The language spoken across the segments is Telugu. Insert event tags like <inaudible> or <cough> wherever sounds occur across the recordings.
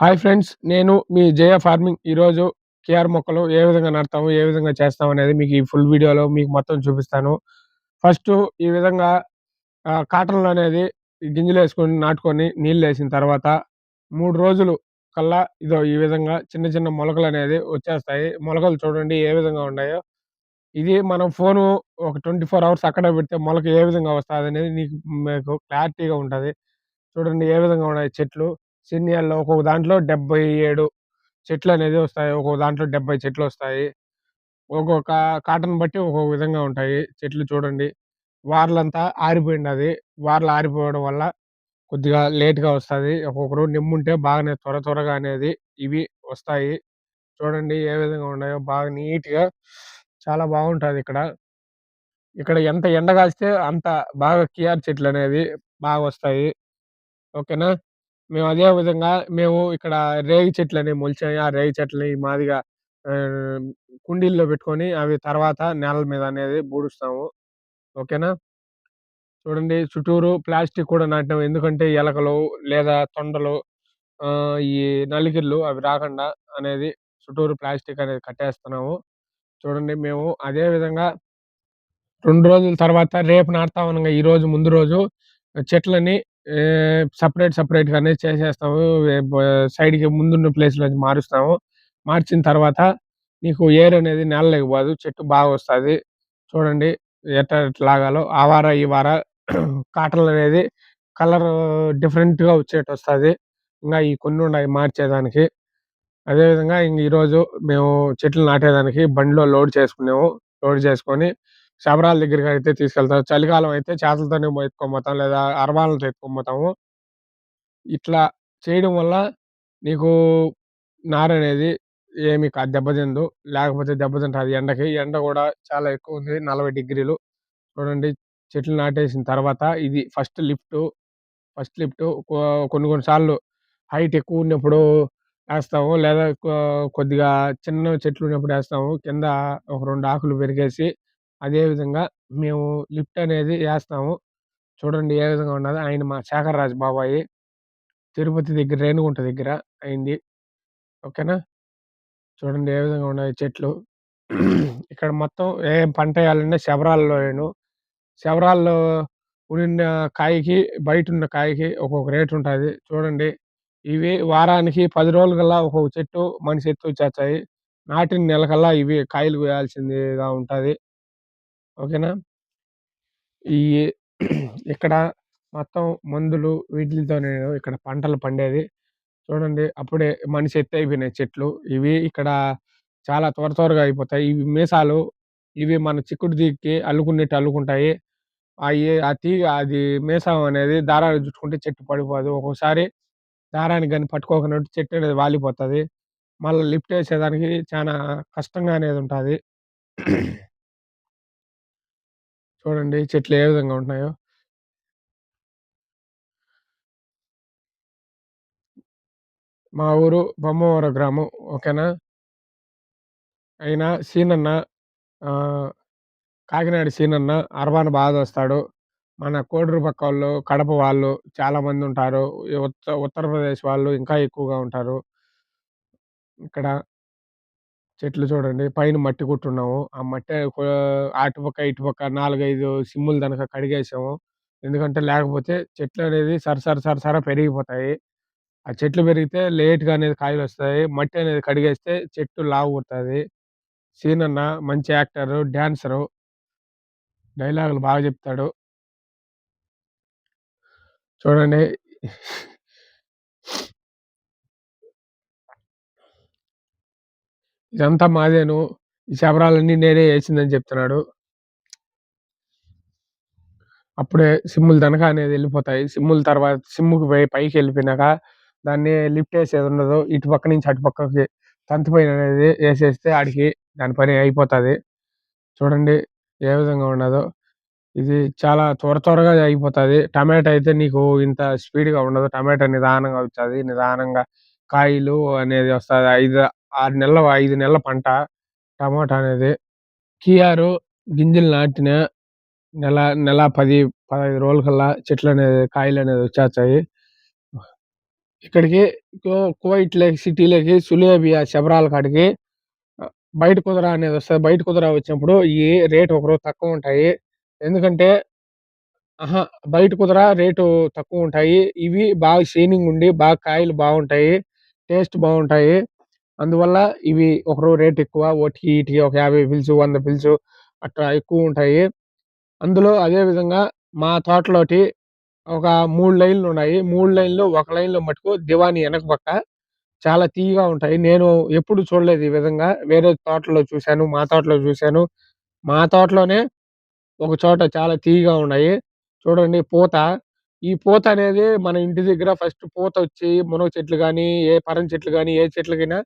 హాయ్ ఫ్రెండ్స్ నేను మీ జయ ఫార్మింగ్. ఈరోజు కేఆర్ మొక్కలు ఏ విధంగా నడతాము ఏ విధంగా చేస్తాం అనేది మీకు ఈ ఫుల్ వీడియోలో మీకు మొత్తం చూపిస్తాను. ఫస్ట్ ఈ విధంగా కాటన్లు అనేది గింజలు వేసుకొని నాటుకొని నీళ్ళు వేసిన తర్వాత మూడు రోజులు కల్లా ఇదో ఈ విధంగా చిన్న చిన్న మొలకలు అనేది వచ్చేస్తాయి. మొలకలు చూడండి ఏ విధంగా ఉన్నాయో. ఇది మనం ఫోను ఒక ట్వంటీ ఫోర్ అవర్స్ అక్కడ పెడితే మొలక ఏ విధంగా వస్తుంది అనేది నీకు మీకు క్లారిటీగా ఉంటుంది. చూడండి ఏ విధంగా ఉన్నాయి చెట్లు. సీనియర్లో ఒక్కొక్క దాంట్లో డెబ్బై ఏడు చెట్లు అనేది వస్తాయి. ఒక్కొక్క దాంట్లో డెబ్బై చెట్లు వస్తాయి. ఒక్కొక్క కాటన్ బట్టి ఒక్కొక్క విధంగా ఉంటాయి చెట్లు చూడండి. వార్లంతా ఆరిపోయింది వార్లు ఆరిపోవడం వల్ల కొద్దిగా లేట్గా వస్తుంది. ఒక్కొక్కరు నిమ్ముంటే బాగానే త్వర త్వరగా అనేది ఇవి వస్తాయి. చూడండి ఏ విధంగా ఉన్నాయో బాగా నీట్గా చాలా బాగుంటుంది ఇక్కడ. ఇక్కడ ఎంత ఎండ కాస్తే అంత బాగా కియార్ చెట్లు అనేది బాగా వస్తాయి. ఓకేనా? మేము అదే విధంగా మేము ఇక్కడ రేగి చెట్లని మొలిచాయి. ఆ రేగి చెట్లని మాదిగా కుండీల్లో పెట్టుకొని అవి తర్వాత నేల మీద అనేది బూడుస్తాము. ఓకేనా? చూడండి చుట్టూరు ప్లాస్టిక్ కూడా నాటినాము ఎందుకంటే ఎలకలు లేదా తొండలు ఈ నలిగిళ్ళు అవి రాకుండా అనేది చుట్టూరు ప్లాస్టిక్ అనేది కట్టేస్తున్నాము. చూడండి మేము అదే విధంగా రెండు రోజుల తర్వాత రేపు నాటుతాం ఈ రోజు ముందు రోజు చెట్లని సపరేట్ సపరేట్ గానే చేసేస్తాము. సైడ్‌కి ముందున్న ప్లేస్‌లో మారుస్తాము. మార్చిన తర్వాత నీకు ఎయిర్ అనేది నేలలోకి పోదు. చెట్టు బాగా వస్తది. చూడండి ఎట్ట ఎట్ట లాగాలో ఆ వార ఈ వార <clears throat> కాటన్ అనేది కలర్ డిఫరెంట్‌గా వచ్చేట్టు వస్తది. ఇంగా ఈ కొన్ని ఉన్నాయి మార్చేదానికి. అదే విధంగా ఇంగ ఈరోజు మేము చెట్లు నాటేదానికి బండిలో లోడ్ చేసుకున్నాము. లోడ్ చేసుకొని శబరాల దగ్గరికి అయితే తీసుకెళ్తాం. చలికాలం అయితే చేతులతోనే ఎత్తుకోబోతాం లేదా అరవాలతో ఎత్తుకోబోతాము ఇట్లా చేయడం వల్ల నీకు నార అనేది ఏమి దెబ్బతిందు. లేకపోతే దెబ్బతింటుంది ఎండకి. ఎండ కూడా చాలా ఎక్కువ ఉంది. నలభై డిగ్రీలు చూడండి చెట్లు నాటేసిన తర్వాత ఇది ఫస్ట్ లిఫ్ట్ ఫస్ట్ లిఫ్ట్ కొన్ని కొన్ని సార్లు హైట్ ఎక్కువ ఉన్నప్పుడు వేస్తాము లేదా కొద్దిగా చిన్న చెట్లు ఉన్నప్పుడు వేస్తాము కింద ఒక రెండు ఆకులు పెరిగేసి అదేవిధంగా మేము లిఫ్ట్ అనేది వేస్తాము చూడండి ఏ విధంగా ఉన్నదో. ఆయన మా శేఖర్ రాజు బాబాయి. తిరుపతి దగ్గర రేణిగుంట దగ్గర అయింది. ఓకేనా? చూడండి ఏ విధంగా ఉన్నాయి చెట్లు. ఇక్కడ మొత్తం ఏ పంట వేయాలంటే శబరాల్లో వేయను శబరాల్లో ఉన్న కాయకి, బయటున్న కాయకి ఒక్కొక్క రేటు ఉంటుంది చూడండి ఇవి వారానికి 10 రోజులకల్లా ఒక్కొక్క చెట్టు మనిషి ఎత్తు వచ్చేస్తాయి నాటిన నెలకల్లా ఇవి కాయలు వేయాల్సిందిగా ఉంటుంది ఓకేనా? ఈ <clears throat> ఇక్కడ మొత్తం మందులు వీటితో నేను ఇక్కడ పంటలు పండేది. చూడండి అప్పుడే మనిషి ఎత్తు అయిపోయినాయి చెట్లు. ఇవి ఇక్కడ చాలా త్వర త్వరగా అయిపోతాయి. ఇవి మీసాలు ఇవి మన చిక్కుడు తీగకి అల్లుకున్నట్టు అల్లుకుంటాయి. అవి ఆ తీగ అది మీసం అనేది దారాన్ని చుట్టుకుంటే చెట్టు పడిపోదు. ఒక్కొక్కసారి దారానికి కానీ పట్టుకోకున్నట్టు చెట్టు అనేది వాలిపోతుంది మళ్ళా లిఫ్ట్ వేసేదానికి చాలా కష్టంగా అనేది ఉంటుంది <clears throat> చూడండి చెట్లు ఏ విధంగా ఉంటున్నాయో. మా ఊరు బొమ్మవర గ్రామం. ఓకేనా? అయినా సీనన్న ఆహ్, కాకినాడ సీనన్న అరవాన బాగొస్తాడు. మన కోడూరు పక్కోళ్ళు, కడప వాళ్ళు చాలామందుంటారు. ఈ ఉత్త ఉత్తరప్రదేశ్ వాళ్ళు ఇంకా ఎక్కువగా ఉంటారు. ఇక్కడ చెట్లు చూడండి. పైన మట్టి కొట్టున్నాము. ఆ మట్టి అటుపక్క, ఇటుపక్క 4, 5 సిమ్ములు గనక కడిగేసాము. ఎందుకంటే లేకపోతే చెట్లనేది సరసర సరసర పెరిగిపోతాయి. ఆ చెట్లు పెరిగితే లేట్‌గా అనేది కాయలొస్తాయి. మట్టి అనేది కడిగేస్తే చెట్టు లావు పుడతది. సీనన్న మంచి యాక్టరు, డాన్సరు. డైలాగులు బాగా చెప్తాడు. చూడండి. ఇదంతా మాదేను. ఈ శబరాలన్నీ నేనే ఏసిందని చెప్తున్నాడు. అప్పుడే సిమ్ములు తనఖా అనేది ఎళ్ళిపోతాయి. సిమ్ముల తర్వాత సిమ్ముకి పై పైకెళ్ళిపోయినాక దాన్ని లిఫ్ట్ ఏసేదుండదు. ఇటు పక్క నుంచి అటు పక్కకి తంతి పైన అనేది ఏసేస్తే ఆడికి దాని పని అయిపోతది. చూడండి ఏ విధంగా ఉన్నదో. ఇది చాలా త్వర త్వరగా అయిపోతది. టమాటా అయితే నీకు ఇంత స్పీడ్‌గా ఉండదు. టమాటా నిదానంగా వచ్చాది. నిదానంగా కాయలు అనేది వస్తది. ఐదు ఆరు నెలల ఐదు నెలల పంట టమాటా అనేది. కియారు గింజలు నాటిన నెల, నెల పది పదహైదు రోజుల కల్లా చెట్లు అనేది కాయలు అనేది వచ్చేస్తాయి. ఇక్కడికి కో కువైట్ లేక్ సిటీలోకి సులేబియా శబరాల కాడికి బయట కుదర అనేది వస్తుంది బయట కుదర వచ్చినప్పుడు ఈ రేట్ ఒకరోజు తక్కువుంటాయి. ఎందుకంటే ఆహా బయట కుదర రేటు తక్కువ ఉంటాయి ఇవి బాగా షైనింగ్ ఉండి, బాగా కాయలు బాగుంటాయి. టేస్ట్ బాగుంటాయి. అందువల్ల ఇవి ఒకరోజు రేట్ ఎక్కువ. ఓటికి, ఈటికి ఒక యాభై పిలుచు వంద పిలుచు అట్లా ఎక్కువ ఉంటాయి అందులో అదే విధంగా మా తోటలోటి ఒక మూడు లైన్లు ఉన్నాయి మూడు లైన్లు ఒక లైన్‌లో మటుకు దివాని వెనక పక్క చాలా తీయగా ఉంటాయి. నేను ఎప్పుడు చూడలేదు ఈ విధంగా. వేరే తోటలో చూశాను మా తోటలో చూశాను మా తోటలోనే ఒక చోట చాలా తీయగా ఉన్నాయి. చూడండి పూత. ఈ పూత అనేది మన ఇంటి దగ్గర ఫస్ట్ పూత వచ్చి మునగ చెట్లు కానీ ఏ పరం చెట్లు కానీ ఏ చెట్లకైనా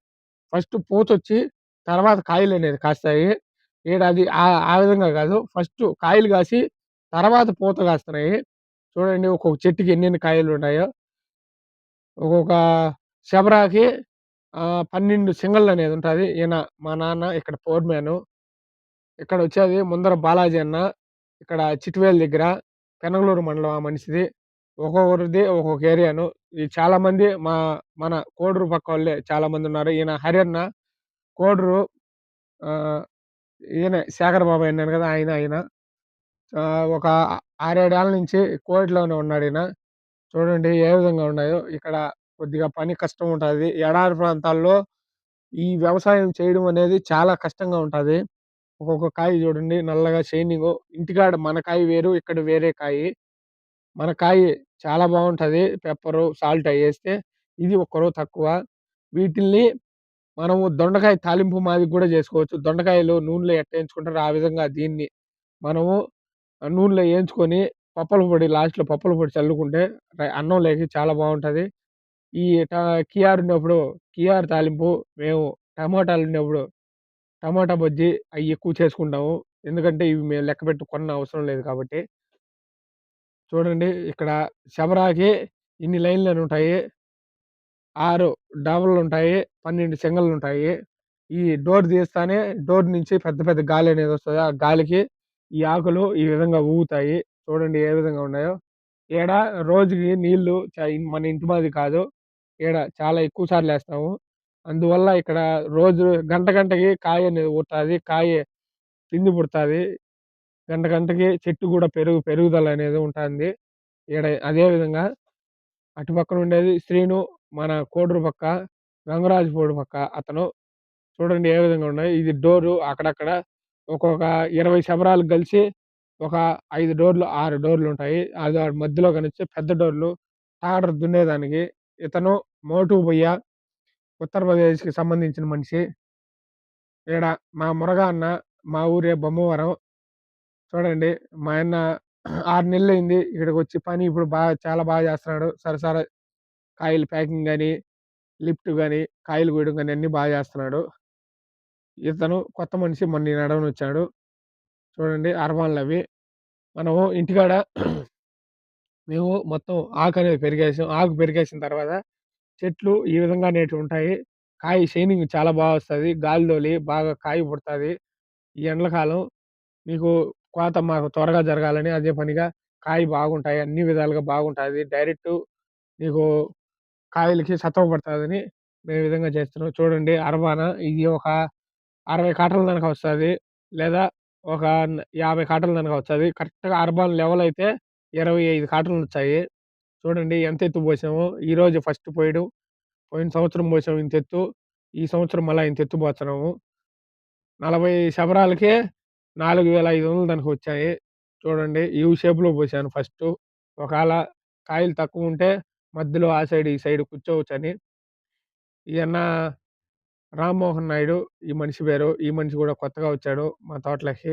ఫస్ట్ పూతొచ్చి తర్వాత కాయలు అనేది కాస్తాయి. ఈడ అది ఆ విధంగా కాదు ఫస్ట్ కాయలు కాసి తర్వాత పూత కాస్తున్నాయి. చూడండి ఒక్కొక్క చెట్టుకి ఎన్నెన్ని కాయలు ఉన్నాయో ఒక్కొక్క శబరాకి పన్నెండు సింగల్ అనేది ఉంటుంది ఈయన మా నాన్న ఇక్కడ పోర్మెను ఇక్కడ వచ్చేది ముందర బాలాజీ అన్న. ఇక్కడ చిట్వేల దగ్గర. పెనగలూరు మండలం ఆ మనిషిది. ఒక్కొక్కరిది ఒక్కొక్క ఏరియాను. ఈ చాలామంది మా మన కోడూరు పక్కోళ్ళే చాలామంది ఉన్నారు ఈయన హరన్న కోడూరు ఆహ్, ఈయనే శేఖర్ బాబాయ్ అన్నాను కదా ఆయన ఆయన. ఆహ్, ఒక 6, 7 ఏళ్ళ నుంచి కువైట్‌లోనే ఉన్నాడీయన. చూడండి ఏ విధంగా ఉన్నాయో. ఇక్కడ కొద్దిగా పని కష్టం ఉంటుంది ఎడారి ప్రాంతాల్లో ఈ వ్యవసాయం చేయడం అనేది చాలా కష్టంగా ఉంటుంది ఒక్కొక్క కాయ చూడండి నల్లగా షైనింగు. ఇంటికాడ మన కాయ వేరు. ఇక్కడ వేరే కాయి. మన కాయి చాలా బాగుంటుంది పెప్పరు, సాల్ట్ అయ్యేస్తే. ఇది ఒక్కరో తక్కువ. వీటిల్ని మనము దొండకాయ తాలింపు మాదిరి గూడా జేసుకోవచ్చు. దొండకాయలు నూనెలో ఎట్ట ఏంచుకుంటారో ఆ విధంగా దీన్ని మనము ఆహ్, నూనెలో వేయించుకొని పప్పల పొడి లాస్ట్‌లో పప్పల పొడి చల్లుకుంటే అన్నం లేకి చాలా బాగుంటుంది ఈ ట కియార్ ఉన్నప్పుడు కియార్ తాలింపు మేము టమాటాలున్నప్పుడు టమాటా బజ్జీ అవి ఎక్కువ చేసుకుంటాము. ఎందుకంటే ఇవి మేము లెక్కపెట్టి కొన్న అవసరం లేదు కాబట్టి. చూడండి ఇక్కడ శబరాకి ఇన్ని లైన్లు ఉంటాయి. ఆరు డబుల్ ఉంటాయి పన్నెండు సింగల్ ఉంటాయి ఈ డోర్ తీస్తానే డోర్ నుంచి పెద్ద పెద్ద గాలి అనేది వస్తుంది ఆ గాలికి ఈ ఆకులు ఈ విధంగా ఊగుతాయి. చూడండి ఏ విధంగా ఉన్నాయో. ఈడ రోజుకి నీళ్ళు చ మన ఇంటి మాది కాదు. ఈడ చాలా ఎక్కువ సార్లు వేస్తాము అందువల్ల ఇక్కడ రోజు గంట గంటకి కాయ అనేది ఊరుతుంది కాయ పిండి పుడతాది. గంట గంటకి చెట్టు కూడా పెరుగు పెరుగుదల అనేది ఉంటుంది ఈడ అదే విధంగా అటు పక్కన ఉండేది శ్రీను మన కోడూరు పక్క, గంగరాజుపాడు పక్క అతను. చూడండి ఏ విధంగా ఉన్నాయి ఇది డోరు అక్కడక్కడ ఒక్కొక్క ఇరవై శబరాలు కలిసి ఒక ఐదు డోర్లు, ఆరు డోర్లు ఉంటాయి అది మధ్యలో గనొచ్చే పెద్ద డోర్లు. టాటర్ దున్నేదానికి. ఇతను మోటు భయ్య ఉత్తరప్రదేశ్‌కి సంబంధించిన మనిషి. ఈడ మా మురగా అన్న. మా ఊరే బొమ్మవరం. చూడండి మా యన్న 6 నెలలయింది ఇక్కడికొచ్చి పని ఇప్పుడు బాగా చాలా బాగా చేస్తున్నాడు. సరసర కాయలు ప్యాకింగ్ గాని, లిఫ్ట్ గాని, కాయలు కోయడం గాని అన్నీ బాగా చేస్తున్నాడు. ఇతను కొత్త మనిషి మొన్న ఈ నడవనొచ్చాడు. చూడండి అరమానులవి. మనము ఇంటికాడ మేము మొత్తం ఆకనేది పెరిగేసాం. ఆకు పెరిగేసిన తర్వాత చెట్లు ఈ విధంగా అనేటివుంటాయి. కాయ షైనింగ్ చాలా బా వస్తది. గాలి తోలి బాగా కాయ పుడతాది. ఈ ఎండ్లకాలం మీకు కోత మాకు త్వరగా జరగాలని అదే పనిగా కాయ బాగుంటాయి. అన్ని విధాలుగా బాగుంటుంది డైరెక్టు మీకు కాయలకి సత్తువ మేము ఈ విధంగా చేస్తున్నాం. చూడండి అరబాన ఇది ఒక 60 కాటల దానక వస్తుంది లేదా ఒక యాభై కాటల దానక వస్తుంది కరెక్ట్‌గా అరబాన్ లెవెల్ అయితే ఇరవై ఐదు కాటలు వచ్చాయి చూడండి ఎంత ఎత్తు పోసామో. ఈరోజు ఫస్ట్ పోయడం. పోయిన సంవత్సరం పోసాము ఇంత ఎత్తు ఈ సంవత్సరం మళ్ళీ ఇంత ఎత్తు పోతున్నాము. 40 శబరాలకే నాలుగు వేల ఐదు వందలు దానికి వచ్చాయి. చూడండి యూ షేప్‌లో పోసాను ఫస్ట్ ఒకవేళ కాయలు తక్కువ ఉంటే మధ్యలో ఆ సైడ్, ఈ సైడ్ కూర్చోవచ్చని. ఈయన రామ్మోహన్ నాయుడు ఈ మనిషి పేరు. ఈ మనిషి కూడా కొత్తగా వచ్చాడు మా తోటలోకి.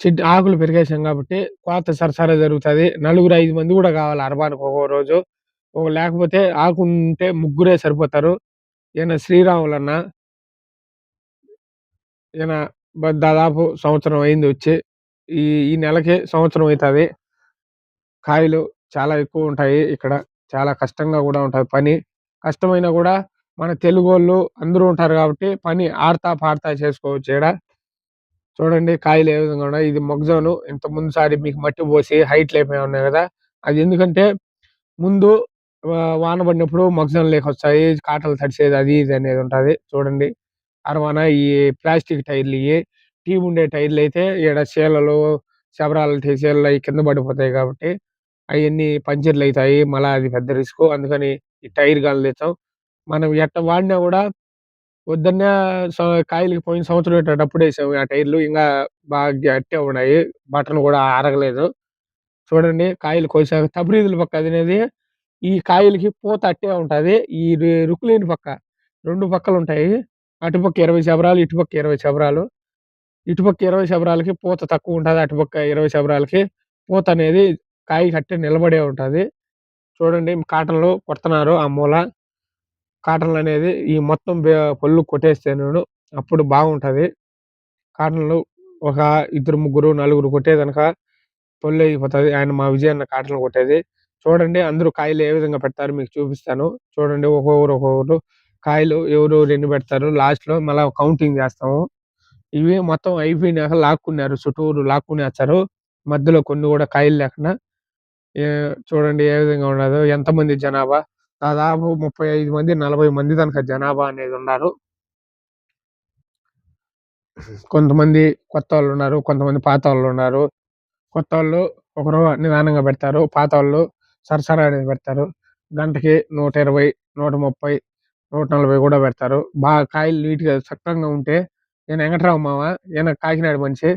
చెట్టు ఆకులు పెరిగేసాం కాబట్టి కోత సరసర జరుగుతుంది నలుగురు, ఐదు మంది కూడా కావాలి అరబానికి ఒక్కో రోజు. ఒక లేకపోతే ఆకుంటే ముగ్గురే సరిపోతారు. ఈయన శ్రీరాములన్న. ఈయన దాదాపు సంవత్సరం అయింది వచ్చి. ఈ ఈ నెలకి సంవత్సరం అయితాది. కాయలు చాలా ఎక్కువుంటాయి ఇక్కడ. చాలా కష్టంగా గూడా ఉంటది పని. కష్టమైనా గూడా మన తెలుగోళ్ళు అందరూ ఉంటారు కాబట్టి పని ఆడతా పాడతా చేసుకోవచ్చు ఈడ. చూడండి కాయలు ఏ విధంగా ఉన్నాయి. ఇది మొగజొను. ఇంత ముందు సారి మీకు మట్టి పోసి హైట్ లేపినాం ఉన్నాయి గదా! అది ఎందుకంటే ముందు వాన పడినప్పుడు మొక్కజొన్న లేకొస్తాయి. కాటలు తడిసేది అది ఇది అనేది ఉంటది. చూడండి. అరవాన ఈ ప్లాస్టిక్ టైర్‌లు ఇవి టీమ్ ఉండే టైర్‌లయితే ఈడ చీలలు, శబరాలు చీలలు అవి కింద పడిపోతాయి కాబట్టి అవన్నీ పంచర్లు అవుతాయి మళ్ళా అది పెద్ద రిస్క్ అందుకని ఈ టైర్ గాని తెచ్చాం. మనం ఎట్ట వాడినా కూడా పొద్దున్నే కాయలకి పోయిన సంవత్సరం ఇట్టటప్పుడేసాం ఆ టైర్‌లు. ఇంకా బాగా గట్టే ఉన్నాయి. బటన్ కూడా అరగలేదు. చూడండి కాయలు కోసాక తబ్రీదుల పక్క అదినేది ఈ కాయలకి పూత అట్టే ఉంటుంది ఈ రుకులేని పక్క రెండు పక్కలు ఉంటాయి అటుపక్క ఇరవై శబరాలు ఇటుపక్క ఇరవై శబరాలు ఇటుపక్క ఇరవై శబరాలకి పూత తక్కువ ఉంటుంది అటుపక్క ఇరవై శబరాలకి పూత అనేది కాయ కట్టి నిలబడే ఉంటుంది చూడండి కాటన్‌లు కొడుతున్నారు ఆ మూల. కాటన్లు అనేది ఈ మొత్తం బె పళ్ళు కొట్టేస్తేనూను అప్పుడు బాగుంటది. కాటన్‌లు ఒక ఇద్దరు, ముగ్గురు, నలుగురు కొట్టేదనక పళ్ళు అయిపోతుంది ఆయన మా విజయన్న కాటన్‌లు కొట్టేది. చూడండి అందరూ కాయలు ఏ విధంగా పెడతారు మీకు చూపిస్తాను. చూడండి ఒక్కొక్కరు, ఒక్కొక్కరు కాయలు ఎవరెవరు ఎన్ని పెడతారు. లాస్ట్‌లో మళ్ళా కౌంటింగ్ చేస్తాము ఇవి మొత్తం అయిపోయినాక లాక్కున్నారు. చుట్టూరు లాక్కునేస్తారు. మధ్యలో కొన్ని కూడా కాయలు లేకుండా. చూడండి ఏ విధంగా ఉండదు ఎంతమంది జనాభా దాదాపు 35 మంది, 40 మంది తనక జనాభా అనేది ఉన్నారు. కొంతమంది కొత్తోళ్ళున్నారు. కొంతమంది పాతోళ్ళున్నారు. కొత్తోళ్ళు ఒకరు నిదానంగా పెడతారు. పాతోళ్ళు సరసర అనేది పెడతారు. గంటకి 120, నూట నలభై కూడా పెడతారు. బాగా కాయలు నీట్‌గా సక్రంగా ఉంటే నేను వెంకట్రావు మామ ఈయన కాకినాడ మనిషి.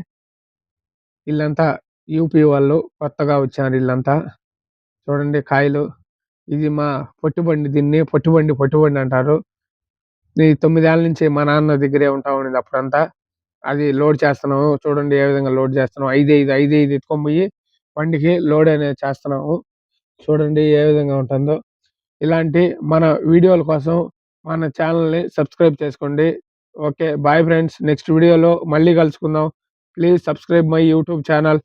వీళ్ళంతా యూపీ వాళ్ళు. కొత్తగా వచ్చారు వీళ్ళంతా చూడండి కాయలు. ఇది మా పొట్టిబండి దీన్ని పొట్టిబండి, పొట్టిబండి అంటారు. ఈ 9 ఏళ్ళ నుంచి మా నాన్న దగ్గరే ఉంటా ఉండింది అప్పుడంతా. అది లోడ్ చేస్తున్నాము. చూడండి ఏ విధంగా లోడ్ చేస్తున్నాము ఐదు ఐదు ఐదు ఐదు ఎత్తుకొని పోయి బండికి లోడ్ అనేది చేస్తున్నాము. చూడండి ఏ విధంగా ఉంటుందో. ఇలాంటి మన వీడియోల కోసం మన ఛానల్ని సబ్స్క్రైబ్ చేసుకోండి. ఓకే. Bye friends. నెక్స్ట్ వీడియోలో మళ్ళీ కలుసుకుందాం. Please subscribe my YouTube channel